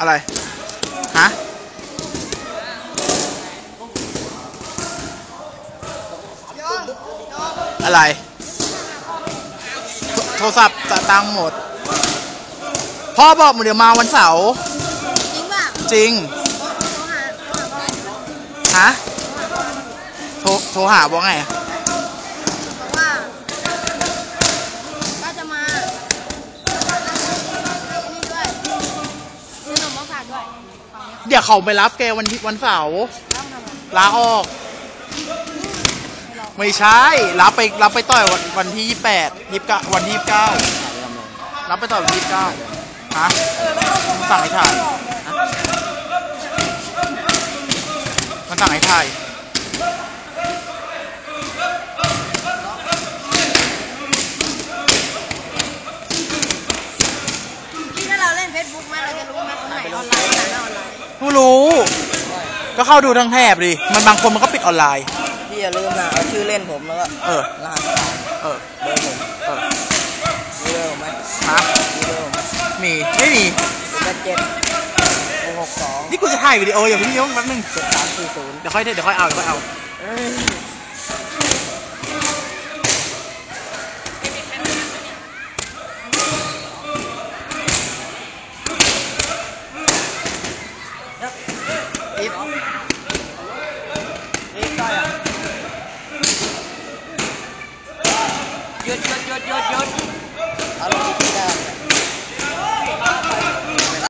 อะไร ฮะ อะไร โทโทรศัพท์ตตังค์หมด พ่อบอกมึงเดี๋ยวมาวันเสาร์จริงป่ะจริงโทรหาโทรหาพ่อฮะ โทรโทรหาบอกไง บอกว่าว่าจะมานี่ด้วยซื้อขนมมาฝากด้วยของนี้เดี๋ยวเขาไปรับแกวันที่วันเสาร์แล้วทำไมลาออก ไม่ใช่รับไปรับไปต่อยวันวันที่ยี่แปดยี่เก้าวันที่ยี่เก้ารับไปต่อยวันที่ยี่เก้าฮะมันสั่งให้ถ่ายฮะมันสั่งให้ถ่ายที่ถ้าเราเล่นเฟซบุ๊กไหมเราจะรู้ไหม กูรู้ ก็เข้าดูทั้งแถบดิ มันบางคนมันก็ปิดออนไลน์ พี่อย่าลืมนะเอาชื่อเล่นผมแล้วก็เออ รหัสผ่านเออ เบอร์ผมเออ มีเบอร์ผมไหมฮะ มีเบอร์ผมไหมมี ไม่มี ศูนย์แปดเจ็ดหกหกสองนี่กูจะถ่ายวิดีโออย่าเพิ่งยกแป๊บนึงเจ็ดสามสี่ศูนย์เดี๋ยวค่อยเดี๋ยวค่อยเอาเดี๋ยวค่อยเอาอีฟอีฟได้อะหยุ Jod, jod, jod, jod, jod. Halo.